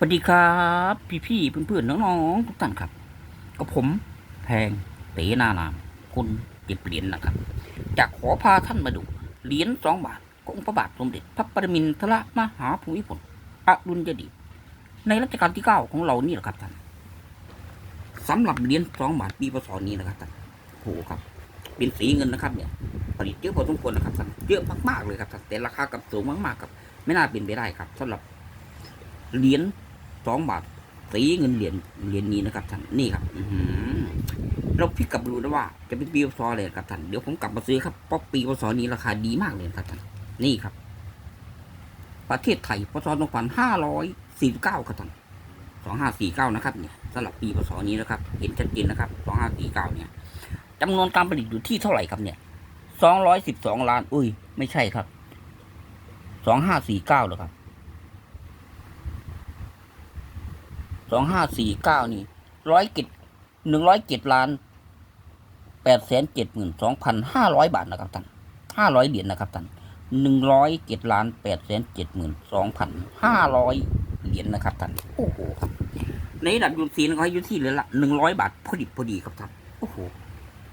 สวัสดีครับ พี่ๆเพื่อนๆน้องๆทุกท่านครับ ก็ผมแพงเตนานามคุณเก็บเหรียญนะครับจะขอพาท่านมาดูเหรียญสองบาทของพระบาทสมเด็จพระปรมินทรมหาภูมิพลอดุลยเดชในรัชกาลที่เก้าของเรานี่แหละครับท่านสำหรับเหรียญสองบาทปีพศนี้นะครับท่านโอ้โหครับเป็นสีเงินนะครับเนี่ยผลิตเยอะพอสมควรนะครับท่านเยอะมากๆเลยครับท่านแต่ราคากับสูงมากๆครับ ไม่น่าเป็นไปได้ครับสำหรับเหรียญ สองบาทสีเงินเหรียญเหรียญนี้นะครับท่านนี่ครับออืเราพิกกับดูนะว่าจะเป็นปีพศอะไรครับท่านเดี๋ยวผมกลับมาซื้อครับเพราะปีพศนี้ราคาดีมากเลยครับท่านนี่ครับ ประเทศไทยพศสองพันห้าร้อยสี่สิบเก้าครับท่านสองห้าสี่เก้านะครับเนี่ยสำหรับปีพศนี้นะครับ เห็นชัดเจนนะครับสองห้าสี่เก้าเนี่ยจำนวนการผลิตอยู่ที่เท่าไหร่ครับเนี่ยสองร้อยสิบสองล้าน อุ้ย ไม่ใช่ครับสองห้าสี่เก้าเหรอครับ สองห้าสี่เก้านี่ร้อยกิจหนึ่งร้อยเจ็ดล้านแปดแสนเจ็ดหมื่นสองพันห้าร้อยบาทนะครับท่านห้าร้อยเหรียญนะครับท่านหนึ่งร้อยเจ็ดล้านแปดแสนเจ็ดหมื่นสองพันห้าร้อยเหรียญนะครับท่านโอ้โหครับในระดับยูซีนเขาให้อยู่ที่เหรียญละหนึ่งร้อยบาทพอดีพอดีครับท่านโอ้โห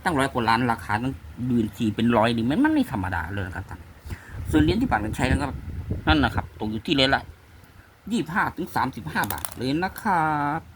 ตั้งร้อยกว่าล้านราคาตั้งยูนซีเป็นร้อยนี่มันมันไม่ธรรมดาเลยนะครับท่านส่วนเหรียญที่ผ่านกันใช้นะครับนั่นนะครับตกอยู่ที่เหรียญละ ยี่บห้าถึงสามสิบห้าบาทเลยนะครับ